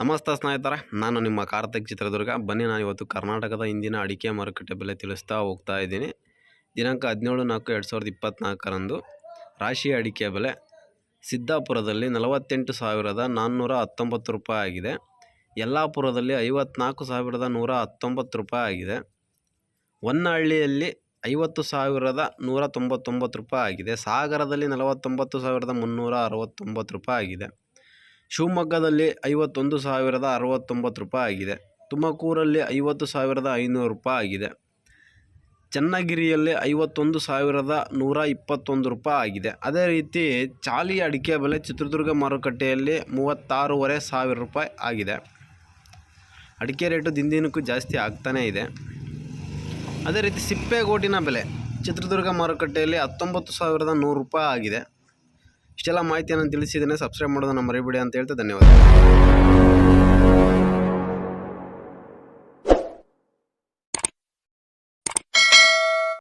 ನಮಸ್ತೆ ಸ್ನೇಹಿತರೆ, ನಾನು ನಿಮ್ಮ ಕಾರ್ತಿಕ್ ಚಿತ್ರದುರ್ಗ. ಬನ್ನಿ, ನಾನು ಇವತ್ತು ಕರ್ನಾಟಕದ ಇಂದಿನ ಅಡಿಕೆ ಮಾರುಕಟ್ಟೆ ಬೆಲೆ ತಿಳಿಸ್ತಾ ಹೋಗ್ತಾ ಇದ್ದೀನಿ. ದಿನಾಂಕ ಹದಿನೇಳು ನಾಲ್ಕು, ಎರಡು ಸಾವಿರದ ಇಪ್ಪತ್ತ್ನಾಲ್ಕರಂದು ರಾಶಿ ಅಡಿಕೆ ಬೆಲೆ ಸಿದ್ದಾಪುರದಲ್ಲಿ ನಲವತ್ತೆಂಟು ಸಾವಿರದ ನಾನ್ನೂರ ಹತ್ತೊಂಬತ್ತು ರೂಪಾಯಿ ಆಗಿದೆ. ಯಲ್ಲಾಪುರದಲ್ಲಿ ಐವತ್ನಾಲ್ಕು ಸಾವಿರದ ನೂರ ಹತ್ತೊಂಬತ್ತು ರೂಪಾಯಿ ಆಗಿದೆ. ಹೊನ್ನಹಳ್ಳಿಯಲ್ಲಿ ಐವತ್ತು ಸಾವಿರದ ನೂರ ತೊಂಬತ್ತೊಂಬತ್ತು ರೂಪಾಯಿ ಆಗಿದೆ. ಸಾಗರದಲ್ಲಿ ನಲವತ್ತೊಂಬತ್ತು ಸಾವಿರದ ಮುನ್ನೂರ ಅರವತ್ತೊಂಬತ್ತು ರೂಪಾಯಿ ಆಗಿದೆ. ಶಿವಮೊಗ್ಗದಲ್ಲಿ ಐವತ್ತೊಂದು ಸಾವಿರದ ಅರವತ್ತೊಂಬತ್ತು ರೂಪಾಯಿ ಆಗಿದೆ. ತುಮಕೂರಲ್ಲಿ ಐವತ್ತು ಸಾವಿರದ ಐನೂರು ರೂಪಾಯಿ ಆಗಿದೆ. ಚನ್ನಗಿರಿಯಲ್ಲಿ ಐವತ್ತೊಂದು ಸಾವಿರದ ನೂರ ಇಪ್ಪತ್ತೊಂದು ರೂಪಾಯಿ ಆಗಿದೆ. ಅದೇ ರೀತಿ ಚಾಲಿ ಅಡಿಕೆ ಬೆಲೆ ಚಿತ್ರದುರ್ಗ ಮಾರುಕಟ್ಟೆಯಲ್ಲಿ ಮೂವತ್ತಾರೂವರೆ ಸಾವಿರ ರೂಪಾಯಿ ಆಗಿದೆ. ಅಡಿಕೆ ರೇಟು ದಿನದಿನಕ್ಕೂ ಜಾಸ್ತಿ ಆಗ್ತಾನೇ ಇದೆ. ಅದೇ ರೀತಿ ಸಿಪ್ಪೆಗೋಟಿನ ಬೆಲೆ ಚಿತ್ರದುರ್ಗ ಮಾರುಕಟ್ಟೆಯಲ್ಲಿ ಹತ್ತೊಂಬತ್ತು ಸಾವಿರದ ನೂರು ರೂಪಾಯಿ ಆಗಿದೆ. ಇಷ್ಟೆಲ್ಲ ಮಾಹಿತಿಯನ್ನು ತಿಳಿಸಿದ್ದೇನೆ ಸಬ್ಸ್ಕ್ರೈಬ್ ಮಾಡೋದನ್ನು ಮರಿಬೇಡಿ ಅಂತ ಹೇಳ್ತಾ ಧನ್ಯವಾದ